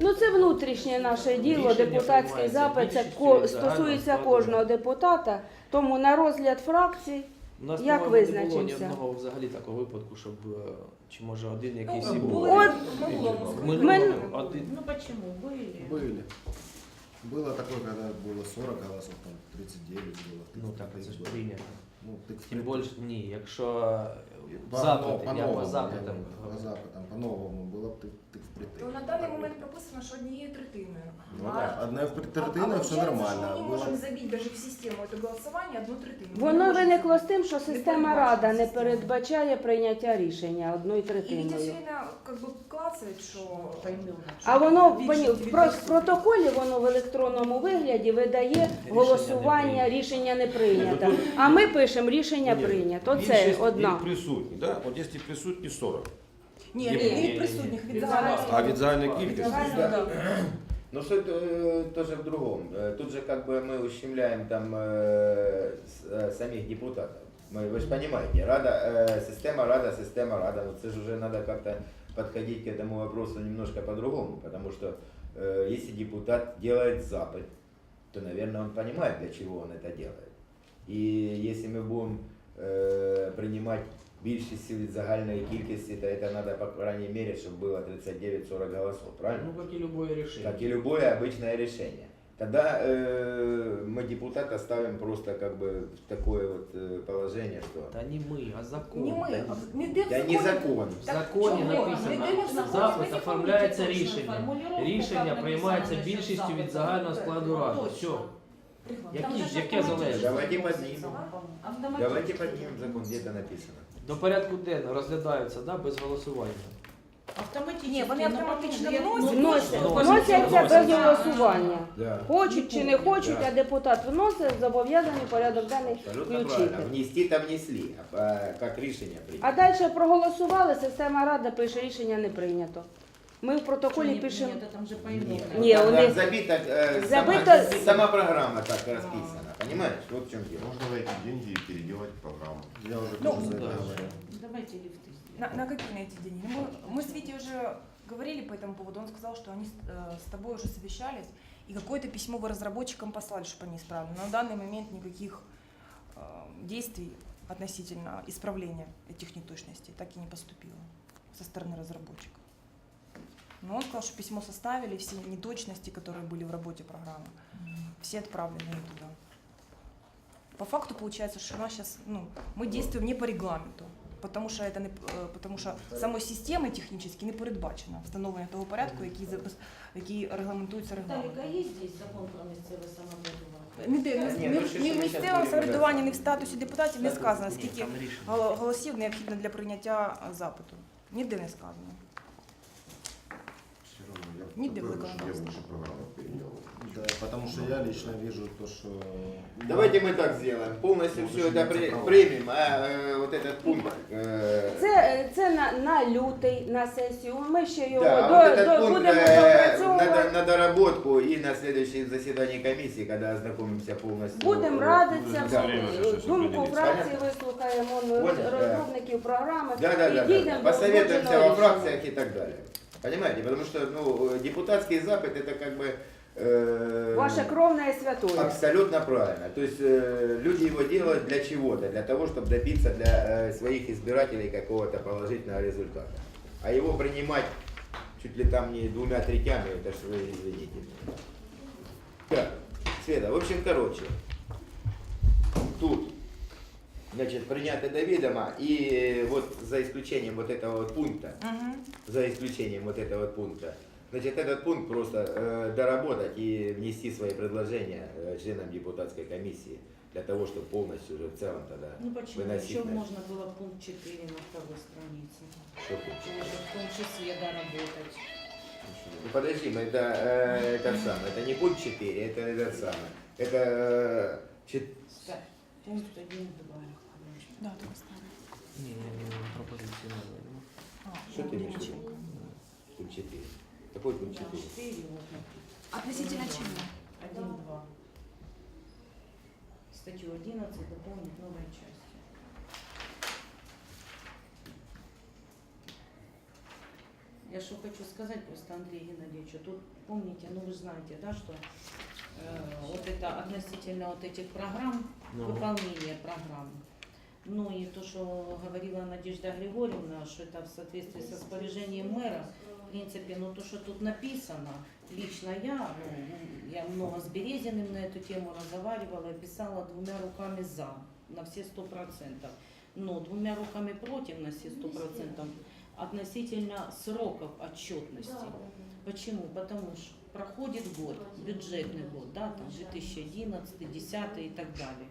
Ну це внутрішнє наше діло, Рішення депутатський приймається запит, це більшістю ко- від стосується загального складу кожного ради. депутата. Тому на розгляд фракцій У нас Як по-моєму, не було ні визначимося? одного взагалі такого випадку, щоб е, чи може один якийсь Ну, і був. були, От, могло В бути. минулому Мен- один. Ну почему? Были. Были. Было такое, когда было 40 голосов, там 39 было. Ну так, це ж 39 было. прийнято. Ну, Тим більше, ні, якщо по, запити, я по запитам. По запитам, по-новому було б ти, ти впритик. То на даний момент прописано, що однією третиною. Ну, А- да, одна а впритик, все нормально. Ми не Було... можемо забити навіть в систему це голосування одну третину. Воно виникло з тим, що система рада не передбачає прийняття рішення одною І Вітя все третиною. время как бы клацает, що А воно в Більшість в про- в протоколі воно в електронному вигляді видає голосування, рішення не прийнято. А ми пишемо рішення прийнято. Це більшість одна. від присутні, да? От якщо присутні 40. ні, Ні, ні, ні, не ні, від присутніх, ні. від загального. А від загальної кількості? Загального, да. Но суть э, тоже в другом. Э, Тут же как бы мы ущемляем там э, с- э, самих депутатов. Мы, вы же понимаете, рада, э, система рада, система рада. Вот это же уже надо как-то подходить к этому вопросу немножко по-другому, потому что э, если депутат делает запад, то, наверное, он понимает, для чего он это делает. И если мы будем э, принимать більшість від загальної кількості, то это надо, по крайней мере, чтобы было 39-40 голосов, правильно? Ну, як і любое рішення. как и любое обычное решение. Тогда э, мы депутата ставим просто как бы в такое вот э, положение, что Та не ми, а закон. Не ми, Та а ніде в да законі- не закон. В Так законі чого? написано, Ніде не в законі. запит Ви оформляється помните точну рішення. формулировку, Рішення як приймається написано більшістю насчет від запиту? загального складу ради. Точно. Все. Там Які- же яке залежить? Давайте Давайте поднимем закон, где-то написано. До порядку денного розглядаються да, без голосування. Автоматично. Ні, вони автоматично вносять. Вносять, Ну, вносяться без голосування. Да. Хочуть чи не хочуть, а депутат вносить, зобов'язаний порядок денний Абсолютно включити. правильно. Внести-то внесли, а по- как решение А далі проголосували, система ради пише рішення не прийнято. Ми в протоколі пишемо. Там же. Ні, Там, у них забито, э, Забито- Сама, сама программа так расписана, понимаешь? Вот в чем дело. Можно на эти деньги переделать программу. Я уже Ну, тоже за это да. говорил. Давайте лифты На, на какие на эти деньги? Ну, Мы, мы с Витей уже говорили по этому поводу. Он сказал, что они с, э, с тобой уже совещались, и какое-то письмо вы разработчикам послали, чтобы они исправили. Но на данный момент никаких э, действий относительно исправления этих неточностей так и не поступило со стороны разработчика. Но он сказал, что письмо составили, все неточности, которые были в работе программы, все отправлены им туда. По факту получается, что у нас сейчас, ну, мы действуем не по регламенту, потому що это не е, потому що самої системи технічно не передбачено встановлення того порядку, який запис- який регламентується Виталик, а регламентом. есть здесь закон про місцеве самоврядування? Ніде Та ні, ні, ні, ну, що ні ж в ми місцевому щас будемо самоврядуванні, ні в розглядати? статусі депутатів не сказано, Ні, скільки там рішення. гол- голосів необхідно для прийняття е, запиту. Ніде не сказано. лучше программу переделал. Да, потому что я лично вижу то, что... Давайте мы так сделаем. Полностью Ну, все вы же это не при- цифровой. примем, а э, вот этот пункт. э, це, це на, на лютий, на сесію. Ми ще його Да, до, вот этот до, пункт будемо э, допрацьовувати. на, на доработку и на следующем заседании комиссии, когда ознакомимся полностью. Будемо э, радитися, Да. время же щось думку определиться. фракції вислухаємо, ну, Понял, роз- да. розробників програми Да, да, і да, дійдемо да. до Посоветуемся узгодженого во рішення. фракциях и так далее. Понимаете? Потому что ну, депутатский запад это как бы э, Ваше кровне святое. абсолютно правильно. То есть э, люди его делают для чего-то, для того, чтобы добиться для э, своих избирателей какого-то положительного результата. А его принимать чуть ли там не двумя третями, это ж вы извините. Так, Света, в общем, короче, тут, значит, принято до ведома, и вот за исключением вот этого вот пункта, Угу. за исключением вот этого вот пункта. Значит, этот пункт просто э, доработать и внести свои предложения э, членам депутатской комиссии для того, чтобы полностью уже в целом тогда Ну почему? выносить Еще на- можно было пункт 4 на второй странице. Что пункт? Уже в том числе доработать. Ну подожди, мы это, э, этот самый, это не пункт 4, это этот самый. Это э, чет- Ставь. Пункт 1, 2. Да, так остане. Ні, пропозиції не видно. Що ти имеешь в виду? Пункт Относительно чего? 1.2. Статью 11 дополнить новой частью. Я что хочу сказать просто, Андрей Геннадьевичу, тут помните, ну вы знаете, да, что э, вот это относительно вот этих программ, ну. выполнение программ, Ну и то, что говорила Надежда Григорьевна, что это в соответствии с распоряжением мэра, в принципе, ну то, что тут написано, лично я, ну, я много с Березиным на эту тему разговаривала и писала двумя руками за, на все сто процентов. Но двумя руками против на все сто процентов относительно сроков отчетности. Почему? Потому что проходит год, бюджетный год, да, там 2011, 2010 и так далі.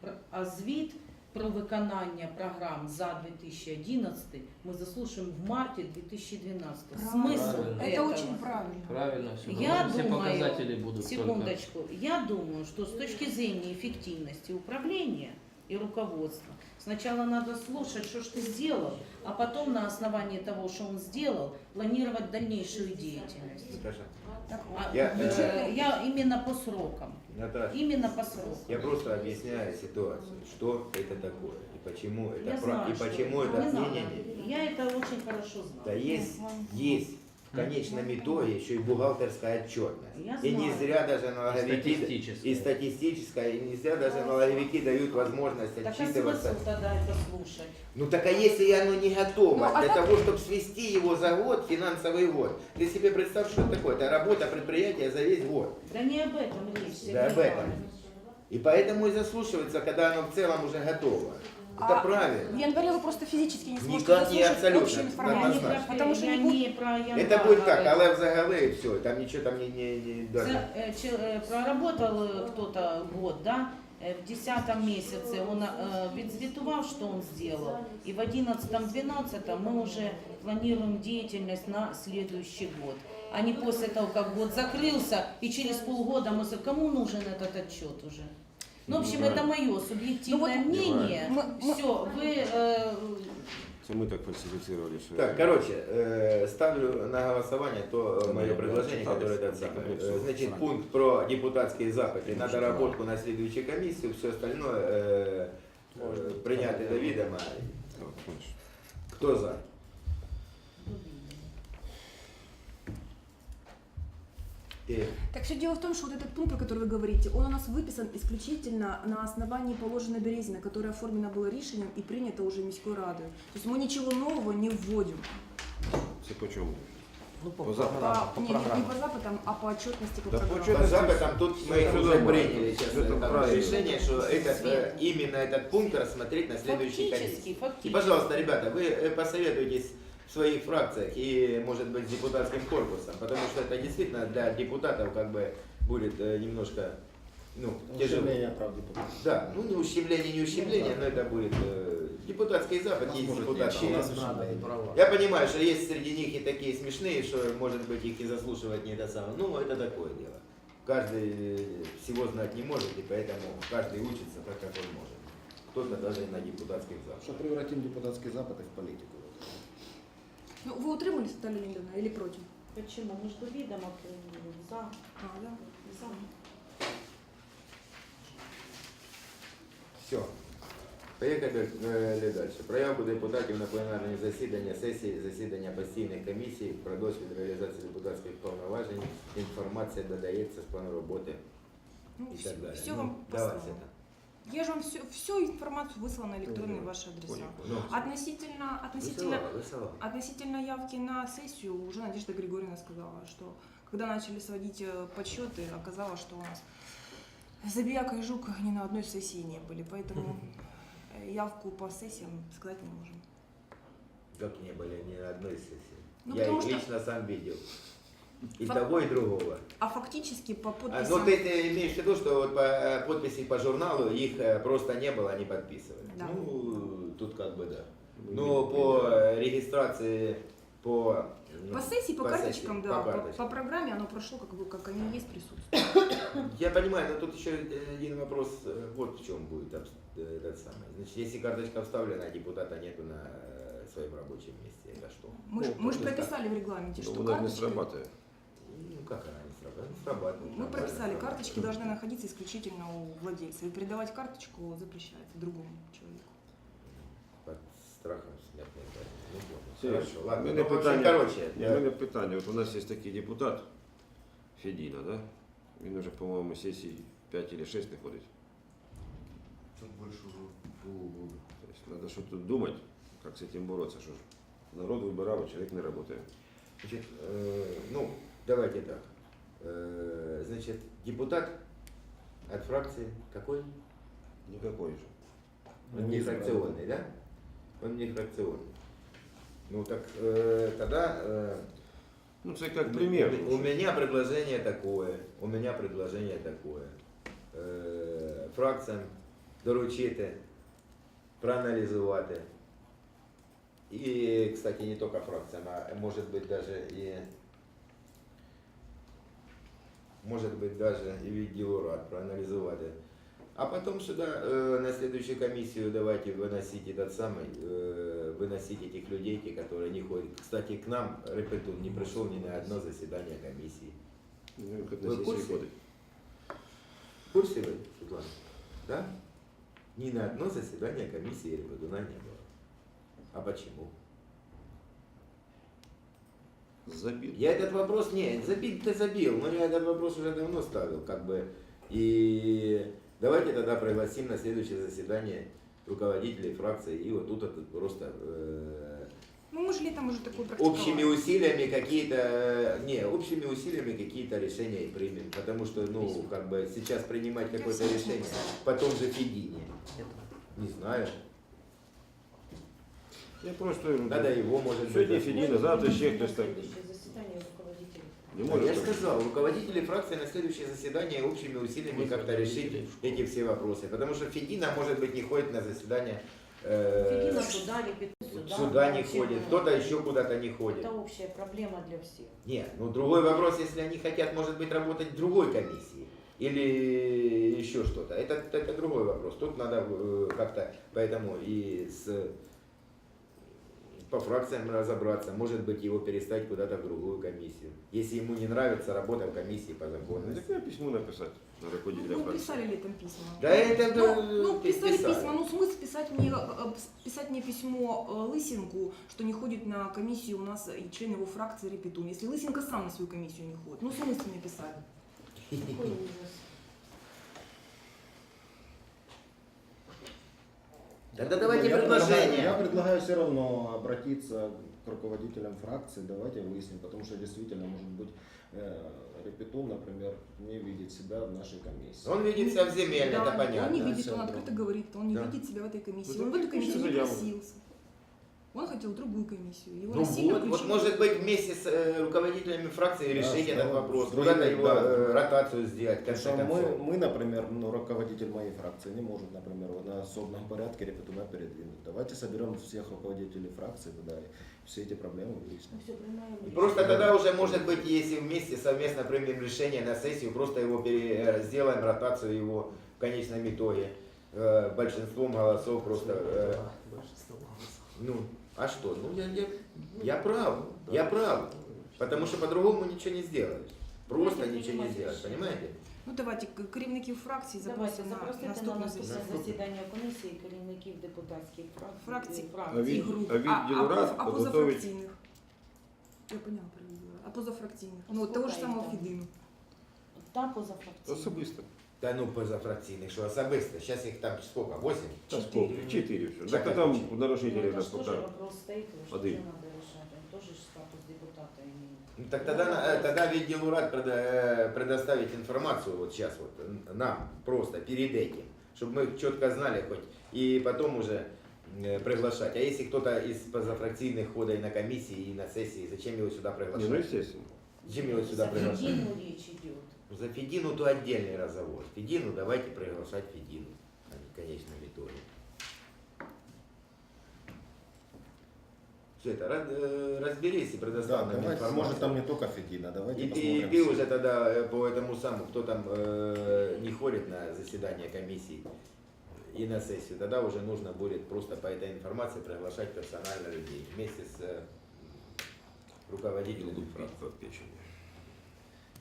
Про- А звіт про виконання програм за 2011 ми заслушаємо в марті 2012. Смисл Правильно. Это этого? очень правильно. Правильно, все. Я все думаю, показатели будут только. Секундочку. Я думаю, что с точки зрения эффективности управления и руководства, сначала надо слушать, что ж ты сделал, а потом на основании того, что он сделал, планировать дальнейшую деятельность. Наташа, Так вот. А, Я, э, я именно по срокам. Наташа, Именно по срокам. я просто объясняю ситуацию, что это такое и почему это Я знаю, и что почему это. Не не, надо. не, не. Я это очень хорошо Да знаю. есть, есть в конечном итоге еще и бухгалтерская отчетность. Я И не зря даже налоговики Статистическая. и статистическая, и не зря даже налоговики дают возможность Так отчитываться. смысл тогда это слушать? Ну так а если оно не готово Ну, а для как- того, чтобы свести его за год, финансовый год, ты себе представь, что это такое? Это работа предприятия за весь год. Да не об этом речь. Да об этом. И поэтому и заслушивается, когда оно в целом уже готово. Это А правильно. В январе вы просто физически не сможете Никак не заслушать абсолютно, общую информацию. однозначно. Потому что я не будет- не про январь Это будет так, говорю. але в загале и все. Там ничего там не, не, не даже. Э, э, проработал э, кто-то год, да, э, в 10 месяце он э, відзвітував, что он сделал, и в 11-12 мы уже планируем деятельность на следующий год. А не после того, как год закрылся, и через полгода мы сказали, кому нужен этот отчет уже? Ну, в общем, это мое субъективное Ну вот мнение. мы- мы- Все, вы э, Это мы так фальсифицировали все. Так, короче, э, ставлю на голосование то э, мое Да, предложение, да, которое да, это самое. да, Э, да, Значит, да. пункт про депутатские запыты, надоработку на следующую комиссию, все остальное э, э, принятый до відома. Кто за? Так все дело в том, что вот этот пункт, про который вы говорите, он у нас выписан исключительно на основании положенной Березина, которое оформлено было решением и принято уже Міською радою. То есть мы ничего нового не вводим. Все почему? Ну, по По западам. программам, По, по не, не, не по западам, а по отчетности по Да по по запытам тут мы всё уже приняли сейчас Это там правильно. решение, что этот, э, именно этот пункт рассмотреть на следующей комиссии. фактически, И, фактически. пожалуйста, ребята, вы э, посоветуйтесь в своих фракциях и, может быть, с депутатским корпусом, потому что это действительно для депутатов как бы будет э, немножко, ну. Ущемление прав депутатов. Да, ну не ущемление, не ущемление, но это будет э, депутатский запад, есть депутаты. права. я понимаю, что есть среди них и такие смешные, что, может быть, их и заслушивать не это самое. Ну, это такое дело. Каждый э, всего знать не может, и поэтому каждый учится так, как он может. Кто-то даже и на депутатских западах. Что превратим депутатские запады в политику. Ну, вы утримались, Наталья Леонидовна, или против? Почему? Между видом за. А, да. за. Все. Поїхали е, далі. Проявку депутатів на пленарні засідання сесії, засідання постійних комісій про досвід реалізації депутатських повноважень. Інформація додається з плану роботи Ну, і так далі. все Ну, вам. Света. Я же вам всю, всю информацию выслала на электронные ваши адреса. Ну, Относительно, относительно, относительно явки на сессию, уже Надежда Григорьевна сказала, что когда начали сводить э, подсчеты, оказалось, что у нас Забияка и Жук ни на одной сессии не были, поэтому э, явку по сессиям сказать не можем. Как не были ни на одной сессии. Ну, Я их что- лично сам видел. И Фак- того, и другого. А фактически по А, подписям... ну, ты, ты имеешь в виду, что вот по э, подписи по журналу их э, просто не было, они подписывали. Да. Ну, тут как бы да. Но по э, регистрации по... ну, По сессии, по, по карточкам, сессии, да, по по, карточкам. по программе оно прошло, как бы, как они есть, присутствуют. Я понимаю, но тут еще один вопрос, э, вот в чем будет э, этот самый. Значит, если карточка вставлена, а депутата нету на э, своем рабочем месте, это что? Мы, ж- Ну, мы же прописали в регламенте, Ну, что у нас не срабатывает. Ну, как она не срабатывает? Ну, срабатывает. Мы нормально прописали, срабатывает. карточки должны находиться исключительно у владельца. И передавать карточку запрещается другому человеку. Под страхом смертной казни. Ну, понял. Хорошо, У ладно. мене Ну, в общем, питання, короче, Ні, е, у мене питання. От у нас є такий депутат Федіна, да? Він уже, по-моєму, сесії 5 чи 6 не ходить. Чуть больше уже полугода. Тобто треба що тут думати, як з цим боротися, що ж народ вибирав, а чоловік не працює. Значит, э, ну, давайте так. Э, значит, депутат от фракции какой? Никакой же. Он не фракционный, да? Он не фракционный. Ну так э, тогда э, Ну, це як примір. у меня предложение такое. У меня предложение такое. Э, фракціям доручити, проаналізувати. І, кстати, не тільки фракціям, а може бути даже і может быть даже и відділу рад проаналізувати. А потом сюда э, на следующую комиссию давайте выносить этот самый, э, выносить этих людей, те, которые не ходят. Кстати, к нам Репетун не пришел ни на одно заседание комиссии. Ну, як Ви на в сесії курсі? ходить. В курсе вы, Светлана? Да? Ни на одно заседание комиссии Репетуна не было. А почему? Забіг. Я этот вопрос, не, забить-то забил, но я этот вопрос уже давно ставил, как бы. И давайте тогда пригласим на следующее заседание руководителей фракции, и вот тут это просто э, Ну, мы же летом уже такое практиковали. общими усилиями какие-то, э, не, общими усилиями какие-то решения примем, потому что, ну, как бы сейчас принимать какое-то решение по том же Федине, не знаю, Я просто надо его, может Сьогодні заслушать. Федіна, завтра ще хтось так. Следующее заседание руководителей. не Да, я же так. сказал, руководители фракции на следующее заседание общими усилиями как-то решить эти все вопросы. Потому что Федина, может быть, не ходит на заседание, э, Федина сюда, Репетун сюда. сюда не Вообще, ходит, кто-то еще куда-то не ходит. Это общая проблема для всех. Нет, ну другой вопрос, если они хотят, может быть, работать в другой комиссии или еще что-то. Это, это другой вопрос. Тут надо э, как-то поэтому и с по фракциям разобраться, может быть, его перестать куда-то в другую комиссию. Если ему не нравится работа в комиссии по Ну, законности. Так я письмо написати на руководителя Ну, писали летом письма. Да это Ну, да, ну, писали писали. письма, ну смысл писать мне, э, писать мне письмо э, Лысенку, что не ходит на комиссию у нас и член его фракции Репетун. Если Лысенко сам на свою комиссию не ходит, ну смысл мне писали. Какой ужас. Тогда давайте Я предлагаю- предложение. Я предлагаю все равно обратиться к руководителям фракции, давайте выясним, потому что действительно, может быть, э, Репетун, например, не видит себя в нашей комиссии. Он видит себя в земельной, Да, это понятно. Он не видит, всё он равно. открыто говорит, он не Да. видит себя в этой комиссии. Ну, он в так эту комиссию не пиши заяву. просился. Он хотел другую комиссию. Его Ну насильно вот, вот может быть вместе с э, руководителями фракции решить с этот вопрос, куда-то его да. э, ротацию сделать, Потому конце что мы, мы, например, ну, руководитель моей фракции не может, например, на особном порядке Репетуна передвинуть. Давайте соберем всех руководителей фракции тогда все эти проблемы выясним. Ну. Просто тогда уже, может быть, если вместе совместно примем решение на сессию, просто его пере- э, сделаем ротацию его в конечном итоге э, большинством голосов просто. Ну, а что? Ну, я, я, я прав, я прав. Потому что по-другому ничего не сделаешь. Просто Давайте ничего не принимать сделаешь, понимаете? Ну давайте к- керівників фракцій Давайте запросимо на запросити на наступне наступне засідання. комісії керівників депутатських фракцій. Фракцій. А від- і груп. а відділ а, рад а, підготовить- позафракційних. Я поняла про. А позафракційних. Ну, от того ж самого Фідину. Та позафракційні. Особисто. Да ну позафракційних, що особисто. Сейчас их там сколько? Восемь? Та Чотири. скільки? Чотири все. Чотири. Так а там Ну, нарушителі это нас ж тоже пока. вопрос стоит, что Один. тоже надо решать. Он тоже ж статус депутата имеет. Ну, так тогда, на- э, тогда відділу рад предо- э, предоставить информацию вот сейчас вот н- нам просто перед этим, чтобы мы четко знали хоть и потом уже э, приглашать. А если кто-то из позафракцийных ходит на комиссии и на сессии, зачем его сюда Не, ну приглашать? естественно. Зачем его сюда За приглашать? Федину речь идет. За Федину то отдельный разговор. Федину давайте приглашать Федину, а не конечном итоге. Все это, э, разберись и Да, предоставь нам давайте, информацию. может там не только Федина, давайте И ты, посмотрим. ты уже тогда э, по этому самому, кто там э, не ходит на заседание комиссии и на сессию, тогда уже нужно будет просто по этой информации приглашать персонально людей вместе с э, фракций. по печени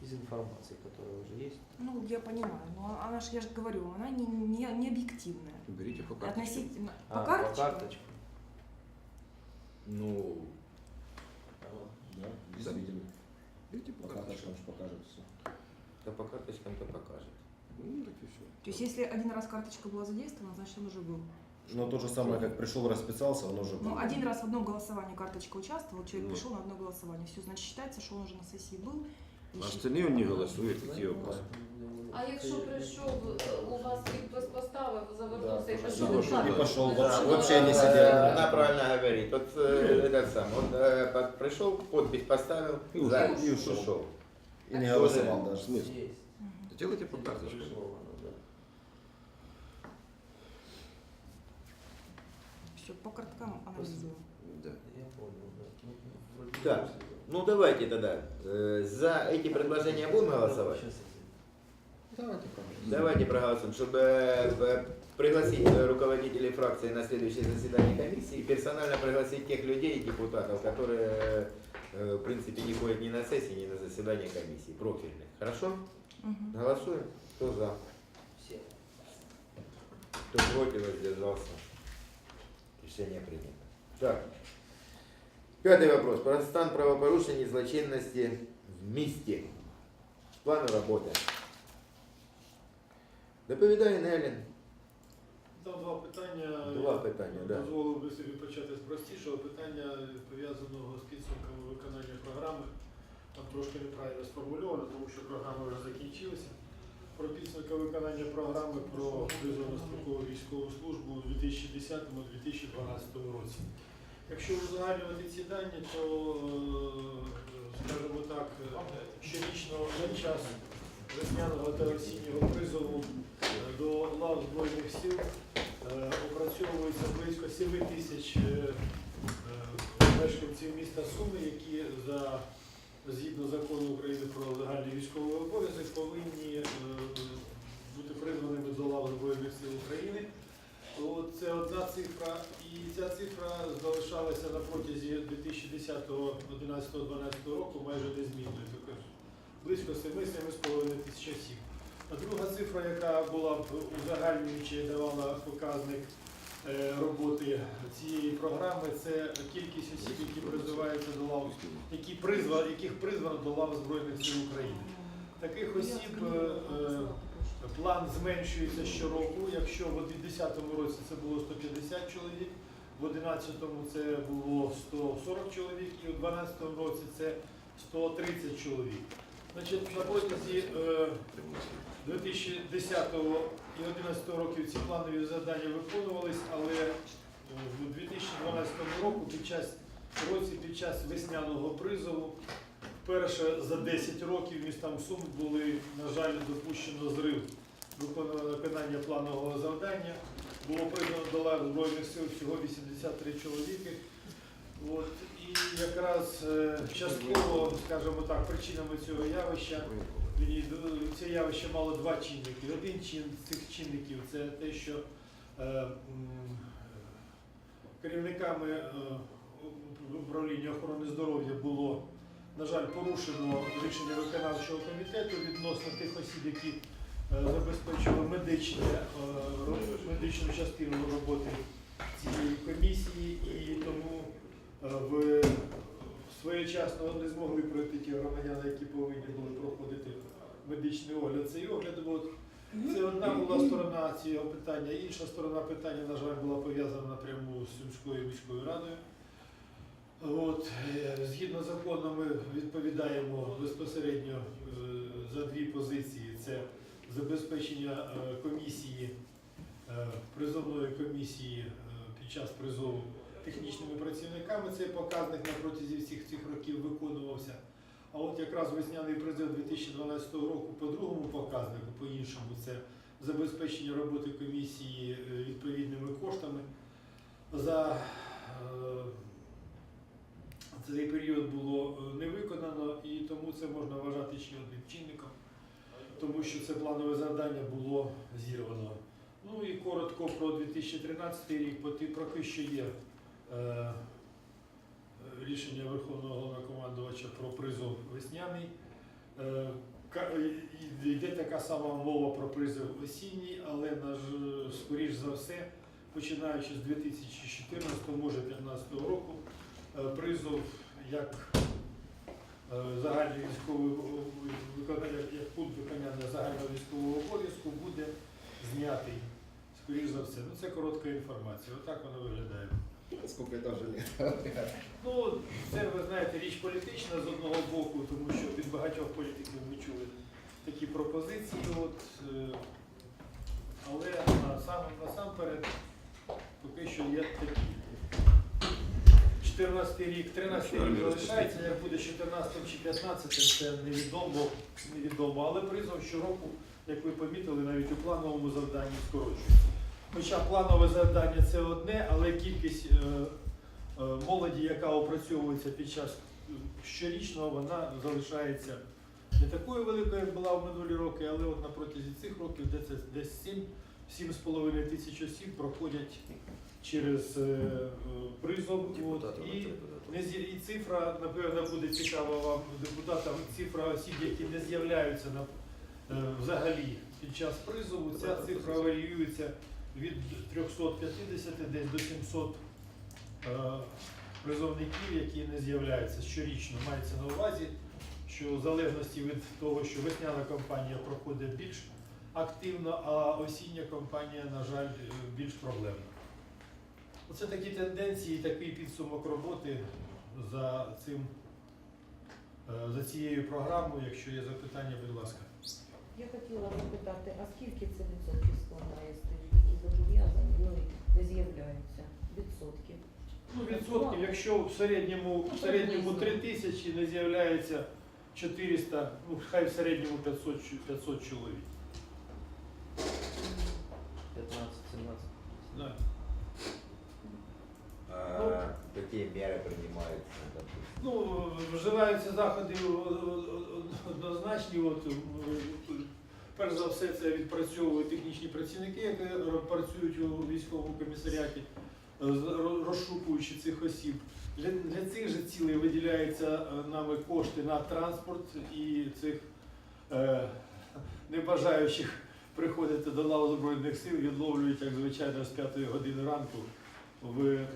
из информации, которая уже есть. Ну, я понимаю, но она же, я же говорю, она не, не, не объективная. Берите по карточке. Относительно. По а, карточке? По карточке. Ну, а, да, видели. Берите по, по карточкам. карточкам покажет все. Да по карточкам то покажет. Ну, ну так и все. То есть, если один раз карточка была задействована, значит, он уже был. Но то же самое, как пришел, расписался, он уже... Ну, один раз в одном голосовании карточка участвовала, человек ну. пришел на одно голосование. Все, значит, считается, что он уже на сессии был, и А счит- остальные он не голосует, какие вопросы? А якщо прийшов, е, у вас підпис поставив, завернувся Да, і тоже пішов не у пошел, хату? не пошел, Да, вообще, вот, вообще не э, сидел. Она правильно говорит. Вот э, этот сам, он э, под- пришел, подпись поставил, И за, ушел. и ушел. И не Тоже голосовал В даже. смысле? Є. Мгм. Делайте по карточкам. Все, по карткам анализируем. Да. Я понял, да. Ну, бы Ну давайте тогда э, за эти предложения будем голосовать? Давайте. Давайте проголосуем, чтобы э, пригласить э, руководителей фракции на следующее заседание комиссии и персонально пригласить тех людей, депутатов, которые э, в принципе не ходят ни на сессии, ни на заседание комиссии, профильных. Хорошо? Мгм. Голосуем. Кто за? Всі. Кто против, воздержался. Решение принято. Так. Пятый вопрос. Про стан правопорушений и злочинности в місті. Плану роботи. Доповідає Нелін. Там два питання. Два питання, да. Дозволив би собі почати з простішого питання, пов'язаного з підсумками виконання програми. Там трошки неправильно сформульовано, тому що програма вже закінчилася. Про підсумки виконання програми про призовну строкову військову службу у 2010-2012 році. Якщо узагальнювати ці дані, то, е, скажімо так, е, щорічно на час весняного та осіннього призову е, до лав Збройних сил опрацьовується близько 7 тисяч мешканців міста Суми, які за згідно закону України про загальний військовий обов'язок повинні е, бути призваними до лав Збройних сил України. От Це одна цифра, і ця цифра залишалася на протязі 2010, 11, 12 року майже незмінною. Тобто близько 7-7,5 тисяч осіб. А друга цифра, яка була б узагальнююча давала показник роботи цієї програми, це кількість осіб, які призиваються до лав, які призва, яких призвано до лав Збройних сил України. Таких осіб е, е, план зменшується щороку. Якщо в 2010 році це було 150 чоловік, в 2011 це було 140 чоловік, і в 2012 році це 130 чоловік. Значить, на протязі е, 2010 і 2011 років ці планові завдання виконувались, але е, в 2012 року під час році під час весняного призову вперше за 10 років містам Сум були, на жаль, допущено зрив виконання планового завдання. Було призвано до лав Збройних сил всього 83 чоловіки. От, і якраз е, частково, скажімо так, причинами цього явища це явище мало два чинники. Один чин з цих чинників це те, що е, керівниками е, управління охорони здоров'я було, на жаль, порушено рішення виконавчого комітету відносно тих осіб, які е, забезпечували медичне, е, медичну частину роботи цієї комісії, і тому е, в своєчасно не змогли пройти ті громадяни, які повинні були проходити медичний огляд. Цей огляд от, це одна була сторона цього питання. Інша сторона питання, на жаль, була пов'язана напряму з Сумською міською радою. От, е, згідно закону, ми відповідаємо безпосередньо е, за дві позиції: це забезпечення е, комісії, призовної комісії під час призову технічними працівниками. Цей показник на протязі всіх цих років виконувався. А от якраз весняний призив 2012 року по другому показнику, по іншому, це забезпечення роботи комісії е, відповідними коштами. За е, цей період було е, не виконано, і тому це можна вважати ще одним чинником, тому що це планове завдання було зірвано. Ну і коротко про 2013 рік, ті- поки що є рішення Верховного Головнокомандувача про призов весняний. Е, і- Йде така сама мова про призов осінній, але скоріш за все, починаючи з 2014, може 2015 року, е, призов як е, як пункт виконання загального військового обов'язку буде знятий. Скоріше за все. Ну це коротка інформація. Отак воно виглядає. Сколько этажей лет? Ну, це ви знаєте, річ політична з одного боку, тому що від багатьох політиків ми чули такі пропозиції. От, е, але насам, насамперед поки що є такі. 14 рік, 13 рік залишається, як буде 14 чи 15, це невідомо, невідомо. Але призов щороку, як ви помітили, навіть у плановому завданні скорочується. Хоча планове завдання це одне, але кількість е, е, молоді, яка опрацьовується під час е, щорічного, вона залишається не такою великою, як була в минулі роки, але от на протязі цих років, де це десь 7, 7,5 тисяч осіб проходять через призов. І, і цифра, напевно, буде цікава вам, депутатам, цифра осіб, які не з'являються на, взагалі під час призову, ця цифра варіюється від 350 десь до 700 е, призовників, які не з'являються щорічно. Мається на увазі, що в залежності від того, що весняна кампанія проходить більш активно, а осіння кампанія, на жаль, е, більш проблемна. Оце такі тенденції, такий підсумок роботи за цим, е, за цією програмою. Якщо є запитання, будь ласка. Я хотіла запитати, а скільки це відсотків складає з тих, ну і не з'являються відсотків? Ну, відсотків, якщо в середньому, в середньому 3 тисячі не з'являється 400, ну хай в середньому 500, 500 чоловік. 15-17. Да. А, какие меры принимаются? допустим? Ну, вживаються заходи однозначні. От, е, перш за все, це відпрацьовують технічні працівники, які працюють у військовому комісаріаті, е, розшукуючи цих осіб. Для, для цих же цілей виділяються е, нами кошти на транспорт і цих е, небажаючих приходити до лав Збройних сил, відловлюють, як звичайно, з 5 години ранку в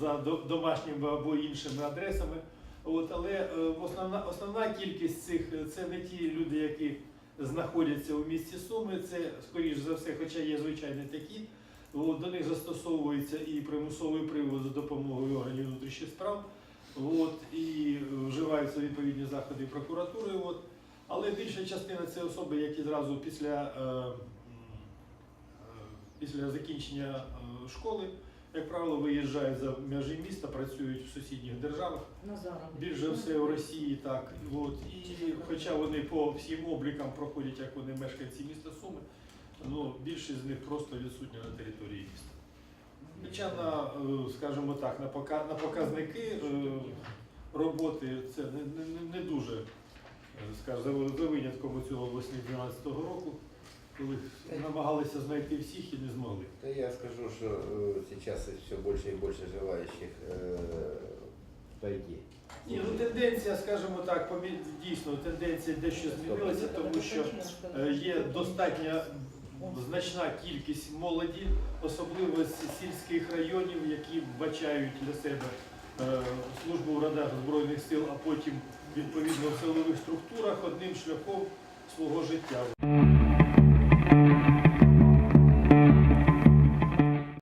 за домашніми або іншими адресами. От, але е, основна, основна кількість цих це не ті люди, які знаходяться у місті Суми, це скоріш за все, хоча є звичайно такі. До них застосовується і примусовий привод за допомогою органів внутрішніх справ. От, і вживаються відповідні заходи прокуратури. От. Але більша частина це особи, які зразу після, е, е, після закінчення е, школи як правило, виїжджають за межі міста, працюють в сусідніх державах, На заробітки? більш все в Росії, так. От. І хоча вони по всім облікам проходять, як вони мешканці міста Суми, ну, більшість з них просто відсутня на території міста. Хоча на, е, скажімо так, на, пока, на показники е, роботи це не, не, не- дуже, е, скажімо, за винятком цього весни 2012 року, коли намагалися знайти всіх і не змогли. Да я скажу, что э, сейчас все больше и больше желающих э, пойти. Ні, ну тенденція, скажімо так, помі- дійсно тенденція дещо змінилася, тому що е, є достатня значна кількість молоді, особливо з сільських районів, які вбачають для себе е, службу в радах Збройних сил, а потім відповідно в силових структурах одним шляхом свого життя.